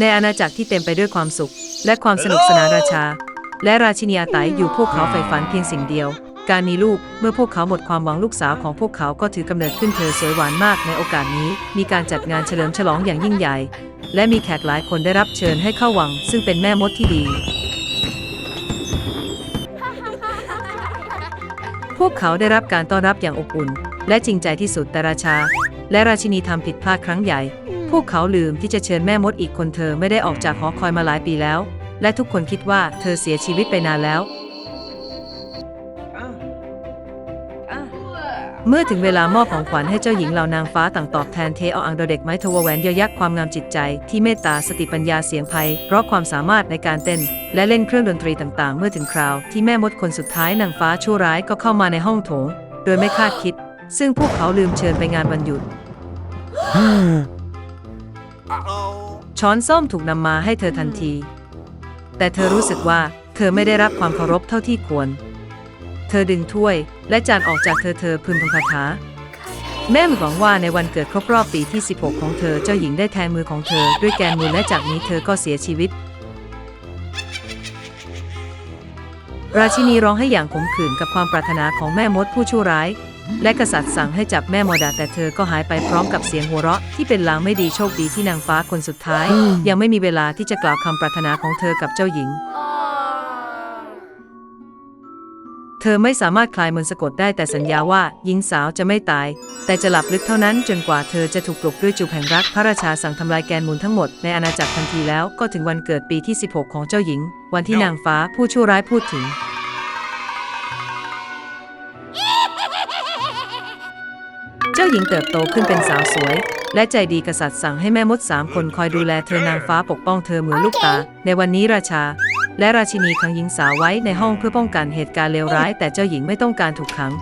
ในอาณาจักรที่เต็มไปด้วยความสุข และความสนุกสนานราชา และราชินีอาศัยอยู่พวกเขาใฝ่ฝันเพียงสิ่งเดียว การมีลูกเมื่อพวกเขาหมดความหวังลูกสาวของพวกเขาก็ถือกำเนิดขึ้นเธอสวยหวานมากในโอกาสนี้ มีการจัดงานเฉลิมฉลองอย่างยิ่งใหญ่ และมีแขกหลายคนได้รับเชิญให้เข้าวัง ซึ่งเป็นแม่มดที่ดี พวกเขาได้รับการต้อนรับอย่างอบอุ่น และจริงใจที่สุดแต่ราชา และราชินีทำผิดพลาดครั้งใหญ่ พวกเขาลืมที่จะเชิญแม่มดอีกคนเธอไม่ได้ออกจากหอคอยมาหลายปีแล้ว และทุกคนคิดว่าเธอเสียชีวิตไปนานแล้ว เมื่อถึงเวลามอบของขวัญให้เจ้าหญิงเหล่านางฟ้าต่างตอบแทนเทเออังโดเด็กไม้ทวแหวนเยยักษ์ความงามจิตใจ ที่เมตตาสติปัญญาเสียงไพเพราะความสามารถในการเต้น และเล่นเครื่องดนตรีต่างๆ เมื่อถึงคราว ที่แม่มดคนสุดท้ายนางฟ้าชั่วร้ายก็เข้ามาในห้องโถง โดยไม่คาดคิด ซึ่งพวกเขาลืมเชิญไปงานวันหยุด ช้อนส้อมถูกนำมาให้เธอทันที แต่เธอรู้สึกว่าเธอไม่ได้รับความเคารพเท่าที่ควร เธอดึงถ้วยและจานออกจากเธอเธอพึมพำคาถาแม่หวังว่าในวันเกิดครบรอบปีที่ 16 ของเธอเจ้าหญิงได้แทนมือของเธอด้วยแกนมือและจากนี้เธอก็เสียชีวิต ราชินีร้องให้อย่างขมขื่นกับความปรารถนาของแม่มดผู้ชั่วร้าย และกษัตริย์สั่งให้จับแม่มดาแต่เธอก็หายไปพร้อมกับเสียงหัวเราะที่เป็นลางไม่ดีโชคดีที่นางฟ้าคนสุดท้าย ยังไม่มีเวลาที่จะกล่าวคำปรารถนาของเธอกับเจ้าหญิง เธอไม่สามารถคลายมนต์สะกดได้แต่สัญญาว่าหญิงสาวจะไม่ตาย แต่จะหลับลึกเท่านั้นจนกว่าเธอจะถูกปลุกด้วยจูบแห่งรักพระราชาสั่งทำลายแกนมูลทั้งหมดในอาณาจักรทันทีแล้วก็ถึงวันเกิดปีที่ 16 ของเจ้าหญิง วันที่นางฟ้าผู้ชั่วร้ายพูดถึง หญิงเติบโตขึ้นเป็นสาวสวย และใจดีกษัตริย์สั่งให้แม่มดสามคนคอยดูแลเธอนางฟ้าปกป้องเธอเหมือนลูกตา ในวันนี้ราชา และราชินีขังหญิงสาวไว้ในห้องเพื่อป้องกันเหตุการณ์เลวร้าย แต่เจ้าหญิงไม่ต้องการถูกขัง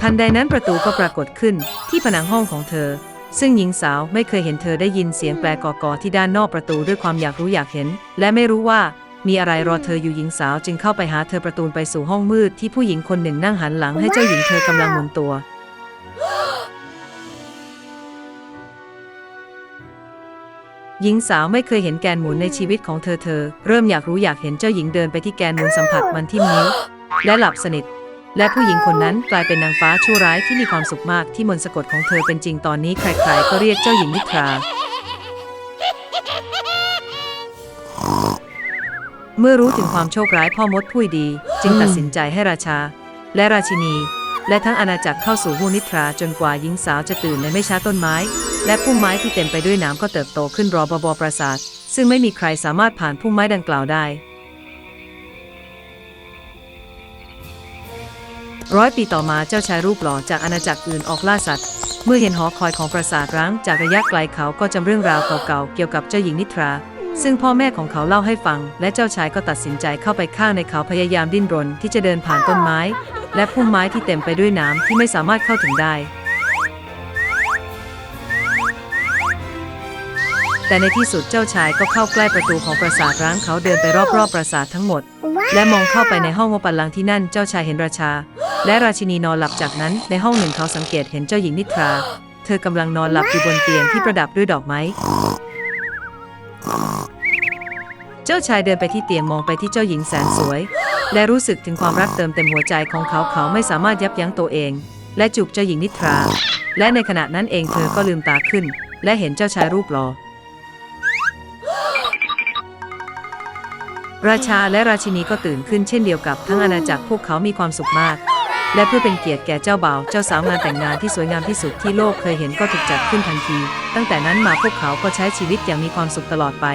ทันใดนั้นประตูก็ปรากฏขึ้นที่ผนังห้องของเธอ ซึ่งหญิงสาวไม่เคยเห็นเธอได้ยินเสียงแปลกอกอที่ด้านนอกประตูด้วยความอยากรู้อยากเห็น และไม่รู้ว่า มีอะไรรอเธออยู่หญิงสาวจึงเข้าไปหาเธอประตูไปสู่ห้องมืดที่ผู้หญิงคนหนึ่งนั่งหันหลังให้เจ้าหญิงเธอกำลังหมุนตัว หญิงสาวไม่เคยเห็นแกนหมุนในชีวิตของเธอเธอ เริ่มอยากรู้อยากเห็นเจ้าหญิงเดินไปที่แกนหมุนสัมผัสมันที่นิ้วและหลับสนิท และผู้หญิงคนนั้นกลายเป็นนางฟ้าชั่วร้ายที่มีความสุขมากที่มนต์สะกดของเธอเป็นจริงตอนนี้ใครๆก็เรียกเจ้าหญิงนิทรา เมื่อรู้ถึงความโชคร้ายพ่อมดผู้ดี จึงตัดสินใจให้ราชา และราชินี และทั้งอาณาจักรเข้าสู่หูนิทราจนกว่าหญิงสาวจะตื่นในไม่ช้าต้นไม้ และพุ่มไม้ที่เต็มไปด้วยน้ำก็เติบโตขึ้นรอบบบปราสาท ซึ่งไม่มีใครสามารถผ่านพุ่มไม้ดังกล่าวได้ ร้อยปีต่อมาเจ้าชายรูปหล่อจากอาณาจักรอื่นออกล่าสัตว์ เมื่อเห็นหอคอยของปราสาทร้างจากระยะไกลเขาก็จำเรื่องราวเก่าๆเกี่ยวกับเจ้าหญิงนิทรา ซึ่งพ่อแม่ของเขาเล่าให้ฟัง และเจ้าชายก็ตัดสินใจเข้าไปข้างในเขาพยายามดิ้นรนที่จะเดินผ่านต้นไม้ และพุ่มไม้ที่เต็มไปด้วยน้ำที่ไม่สามารถเข้าถึงได้ แต่ในที่สุดเจ้าชายก็เข้าใกล้ประตูของปราสาทร้างเขาเดินไปรอบๆปราสาททั้งหมด และมองเข้าไปในห้องวปัลลังที่นั่นเจ้าชายเห็นราชา และราชินีนอนหลับจากนั้น ในห้องหนึ่งเขาสังเกตเห็นเจ้าหญิงนิทรา เธอกำลังนอนหลับอยู่บนเตียงที่ประดับด้วยดอกไม้ เจ้าชายเดินไปที่เตียงมองไปที่เจ้าหญิงแสนสวย และรู้สึกถึงความรักเติมเต็มหัวใจของเขาเขาไม่สามารถยับยั้งตัวเอง และจูบเจ้าหญิงนิทรา และในขณะนั้นเองเธอก็ลืมตาขึ้น และเห็นเจ้าชายรูปหล่อราชาและราชินีก็ตื่นขึ้นเช่นเดียวกับทั้งอาณาจักรพวกเขามีความสุขมาก และเพื่อเป็นเกียรติแก่เจ้าบ่าวเจ้าสาวงานแต่งงานที่สวยงามที่สุดที่โลกเคยเห็นก็ถูกจัดขึ้นทันที ตั้งแต่นั้นมาพวกเขาก็ใช้ชีวิตอย่างมีความสุขตลอดไป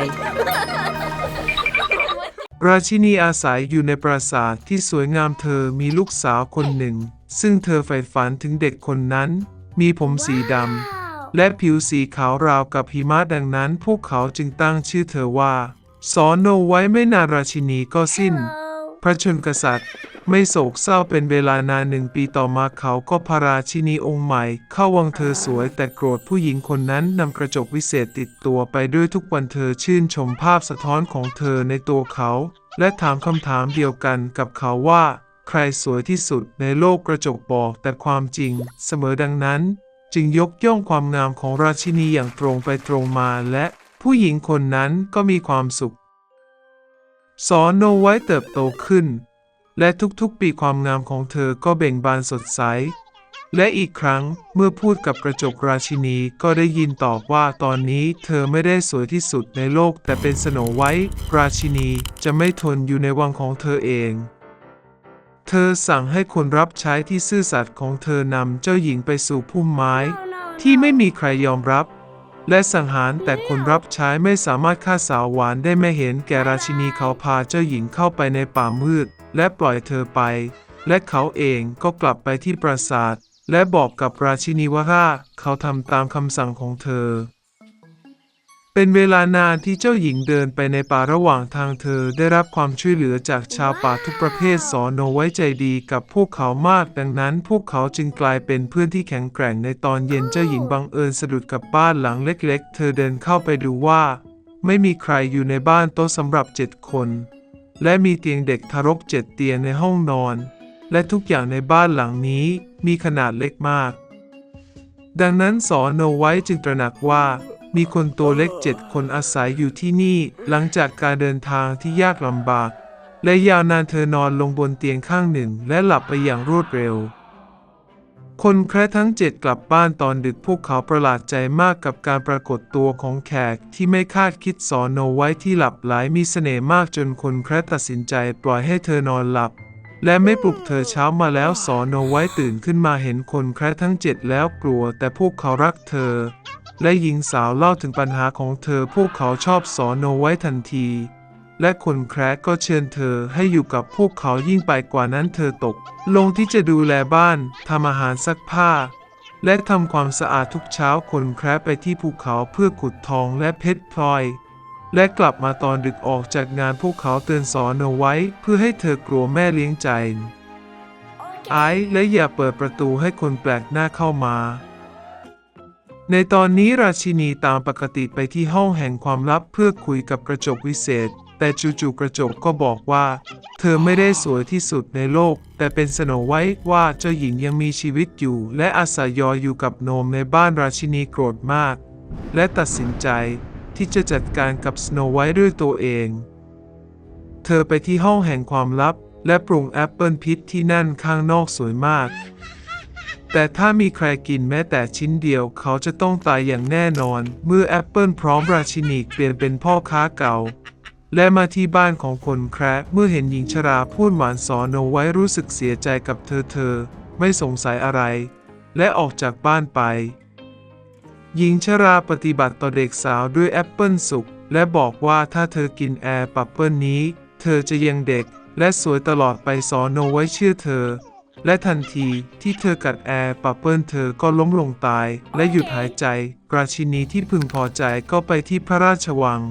ราชินีอาศัยอยู่ในปราสาทที่สวยงามเธอมีลูกสาวคนหนึ่ง ซึ่งเธอใฝ่ฝันถึงเด็กคนนั้น มีผมสีดำและผิวสีขาวราวกับหิมะดังนั้น พวกเขาจึงตั้งชื่อเธอว่าสอนโนไว้ไม่นานราชินีก็สิ้น พระชนกษัตริย์ ไม่โศกเศร้าเป็นเวลานานหนึ่งปีต่อมาเขาก็พระราชินีองค์ใหม่ เข้าวังเธอสวยแต่โกรธผู้หญิงคนนั้นนำกระจกวิเศษติดตัวไปด้วยทุกวันเธอชื่นชมภาพสะท้อนของเธอในตัวเขา และถามคำถามเดียวกันกับเขาว่า ใครสวยที่สุดในโลกกระจกบอกแต่ความจริง เสมอดังนั้น จึงยกย่องความงามของราชินีอย่างตรงไปตรงมาและผู้หญิงคนนั้นก็มีความสุขสอนโนไว้เติบโตขึ้น และทุกๆปีความงามของเธอก็เบ่งบานสดใส และอีกครั้งเมื่อพูดกับกระจกราชินีก็ได้ยินตอบว่าตอนนี้เธอไม่ได้สวยที่สุดในโลกแต่เป็นสโนไว้ราชินีจะไม่ทนอยู่ในวังของเธอเอง เธอสั่งให้คนรับใช้ที่ซื่อสัตย์ของเธอนำเจ้าหญิงไปสู่พุ่มไม้ ที่ไม่มีใครยอมรับ และสังหารแต่คนรับใช้ไม่สามารถฆ่าสาวหวานได้ไม่เห็นแก่ราชินีเขาพาเจ้าหญิงเข้าไปในป่ามืด และปล่อยเธอไป และเขาเองก็กลับไปที่ปราสาท และบอกกับราชินีว่าเขาทำตามคำสั่งของเธอ เป็นเวลานานที่เจ้าหญิงเดินไปในป่าระหว่างทางเธอได้รับความช่วยเหลือจากชาวป่าทุกประเภทสอนโนไว้ใจดีกับพวกเขามากดังนั้น พวกเขาจึงกลายเป็นเพื่อนที่แข็งแกร่งในตอนเย็นเจ้าหญิงบังเอิญสะดุดกับบ้านหลังเล็ก ๆ เธอเดินเข้าไปดูว่า ไม่มีใครอยู่ในบ้านโต๊ะสำหรับเจ็ดคน และมีเตียงเด็กทารกเจ็ดเตียงในห้องนอน และทุกอย่างในบ้านหลังนี้มีขนาดเล็กมาก ดังนั้นสอนโนไว้จึงตระหนักว่ามีคนตัวเล็กเจ็ดคนอาศัยอยู่ที่นี่หลังจากการเดินทางที่ยากลำบาก และยาวนานเธอนอนลงบนเตียงข้างหนึ่งและหลับไปอย่างรวดเร็ว คนแคระทั้งเจ็ดกลับบ้านตอนดึกพวกเขาประหลาดใจมากกับการปรากฏตัวของแขกที่ไม่คาดคิดสอนโนไว้ที่หลับไหลมีเสน่ห์มากจนคนแคระตัดสินใจปล่อยให้เธอนอนหลับ และไม่ปลุกเธอเช้ามาแล้วสอนโนไว้ตื่นขึ้นมาเห็นคนแคระทั้งเจ็ดแล้วกลัว แต่พวกเขารักเธอ และหญิงสาวเล่าถึงปัญหาของเธอพวกเขาชอบสอนโนไว้ทันที และคนแคระก็เชิญเธอให้อยู่กับพวกเขายิ่งไปกว่านั้นเธอตก ลงที่จะดูแลบ้านทำอาหารซักผ้า และทำความสะอาดทุกเช้าคนแคระไปที่ภูเขาเพื่อขุดทองและเพชรพลอย และกลับมาตอนดึกออกจากงานพวกเขาเตือนสอนเอาไว้ เพื่อให้เธอกลัวแม่เลี้ยงใจไอซ์และอย่าเปิดประตูให้คนแปลกหน้าเข้ามา ในตอนนี้ราชินีตามปกติไปที่ห้องแห่งความลับเพื่อคุยกับกระจกวิเศษ แต่จู่ๆกระจกก็บอกว่า เธอไม่ได้สวยที่สุดในโลก แต่เป็นสโนไว้ว่าเจ้าหญิงยังมีชีวิตอยู่ และอาศัยยออยู่กับโนมในบ้านราชินีโกรธมาก และตัดสินใจที่จะจัดการกับสโนไว้ด้วยตัวเอง เธอไปที่ห้องแห่งความลับ และปรุงแอปเปิลพิษที่นั่นข้างนอกสวยมาก แต่ถ้ามีใครกินแม้แต่ชิ้นเดียวเขาจะต้องตายอย่างแน่นอน เมื่อแอปเปิลพร้อมราชินีเปลี่ยนเป็นพ่อค้าเก่า และมาที่บ้านของคนแคระเมื่อเห็นหญิงชราพูดหวานสอนเอาไว้รู้สึกเสียใจกับเธอเธอ ไม่สงสัยอะไร และออกจากบ้านไป หญิงชราปฏิบัติต่อเด็กสาวด้วยแอปเปิลสุกและบอกว่าถ้าเธอกินแอร์ปัปเปิลนี้ เธอจะยังเด็ก และสวยตลอดไปสอนโนไว้เชื่อเธอ และทันทีที่เธอกัดแอร์ปัปเปิลเธอก็ล้มลงตาย และหยุดหายใจ ราชินีที่พึงพอใจก็ไปที่พระราชวัง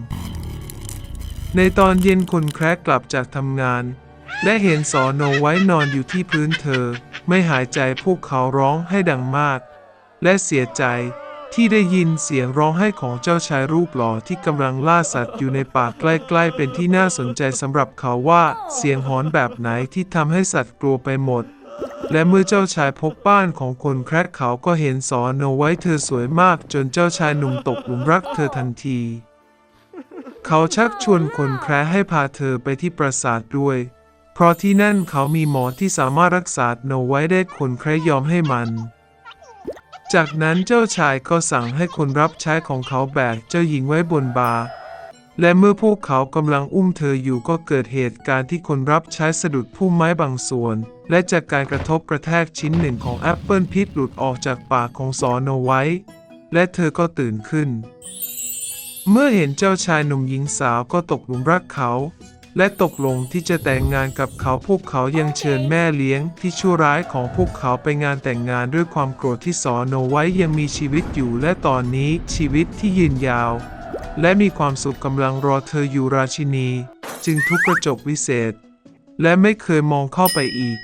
ในตอนเย็นคนแคระกลับจากทำงาน และเห็นสอโนไว้นอนอยู่ที่พื้นเธอ ไม่หายใจพวกเขาร้องให้ดังมาก และเสียใจที่ได้ยินเสียงร้องไห้ของเจ้าชายรูปหล่อที่กำลังล่าสัตว์อยู่ในป่าใกล้ๆ เป็นที่น่าสนใจสำหรับเขาว่าเสียงหอนแบบไหนที่ทำให้สัตว์กลัวไปหมด และเมื่อเจ้าชายพบบ้านของคนแคระเขาก็เห็นสอนโนไว้เธอสวยมากจนเจ้าชายหนุ่มตกหลุมรักเธอทันที เขาชักชวนคนแคระให้พาเธอไปที่ปราสาทด้วย เพราะที่นั่นเขามีหมอที่สามารถรักษาโนไว้ได้คนแคระยอมให้มัน จากนั้นเจ้าชายก็สั่งให้คนรับใช้ของเขาแบกเจ้าหญิงไว้บนบา และเมื่อพวกเขากำลังอุ้มเธออยู่ก็เกิดเหตุการณ์ที่คนรับใช้สะดุดพุ่มไม้บางส่วน และจากการกระทบกระแทกชิ้นหนึ่งของแอปเปิลพิษหลุดออกจากปากของสอนไว้ และเธอก็ตื่นขึ้น เมื่อเห็นเจ้าชายหนุ่มหญิงสาวก็ตกหลุมรักเขา และตกลงที่จะแต่งงานกับเขาพวกเขายังเชิญแม่เลี้ยงที่ชั่วร้ายของพวกเขาไปงานแต่งงานด้วยความโกรธที่สอนโนไว้ยังมีชีวิตอยู่และตอนนี้ชีวิตที่ยืนยาว และมีความสุขกำลังรอเธออยู่ราชินี จึงทุบกระจกวิเศษ และไม่เคยมองเข้าไปอีก